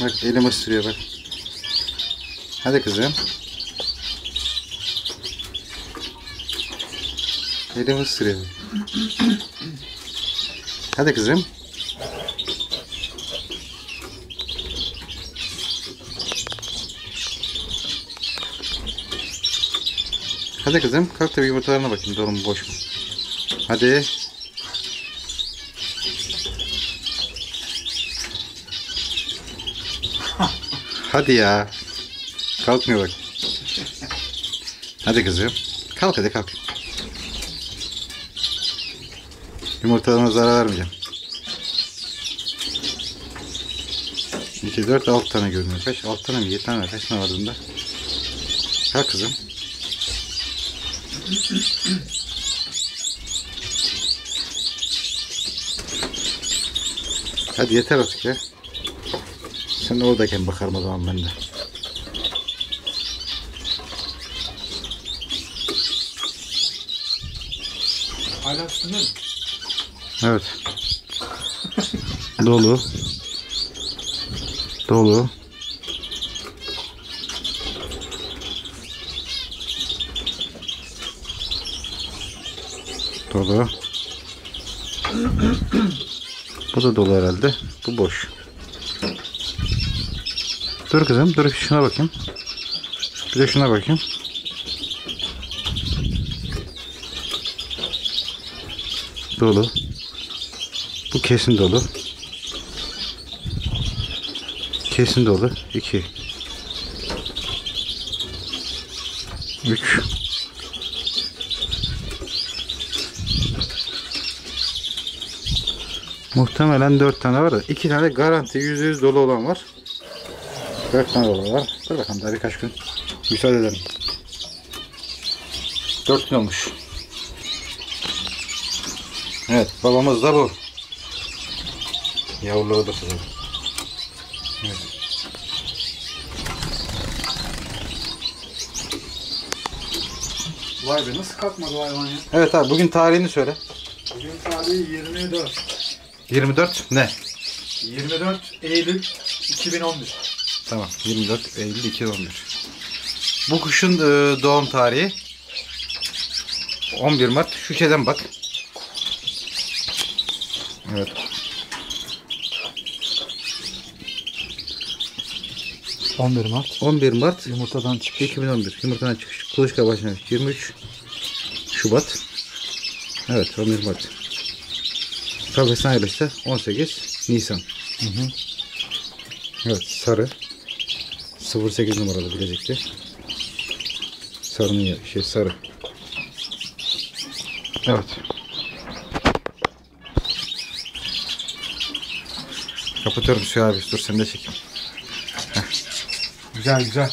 Bak elim ısırıyor bak. Hadi kızım. Elim ısırıyor. Hadi kızım. Hadi kızım kalk da bir yumurtalarına bakayım dolu mu boş mu? Hadi. Hadi ya. Kalkmıyor bak. Hadi kızım. Kalk hadi kalk. Yumurtalarına zarar vermeyeceğim. 2, 4, 6 tane görünüyor. Kaç? 6 tane mi? 7 tane mi? Kaç tane var bunda? Kalk kızım. Hadi yeter artık ya. Sen oradayken bakarım o zaman ben de. Hala üstünde mi? Evet. Dolu. Dolu. Dolu. Bu da dolu herhalde. Bu boş. Dur kızım. Dur şuna bakayım. Bir de şuna bakayım. Dolu. Bu kesin dolu. Kesin dolu. 2 3 Muhtemelen 4 tane var da 2 tane garanti %100 dolu olan var. 4 tane dolu var. Dur bakalım daha birkaç gün müsaade edelim. 4 gün olmuş. Evet babamız da bu. Yavruları da kızım. Evet. Vay be nasıl kalkmadı hayvan ya? Evet abi bugün tarihini söyle. Bugün tarihi 24. 24 ne? 24 Eylül 2011. Tamam 24 Eylül 2011. Bu kuşun e, doğum tarihi 11 Mart. Şu şeyden bak. Evet. Hı. 11 Mart. 11 Mart Yumurtadan çıktı. 2011. Yumurtadan çıkış. Kuluçka başlamış. 23 Şubat. Evet 11 Mart. Kafesten ayrılışta 18 Nisan. Hı hı. Evet sarı. 08 numaralı bilezikli. Sarının şey sarı. Evet. Kapatıyorum Suya abi. Dur sen de çekeyim. Güzel güzel.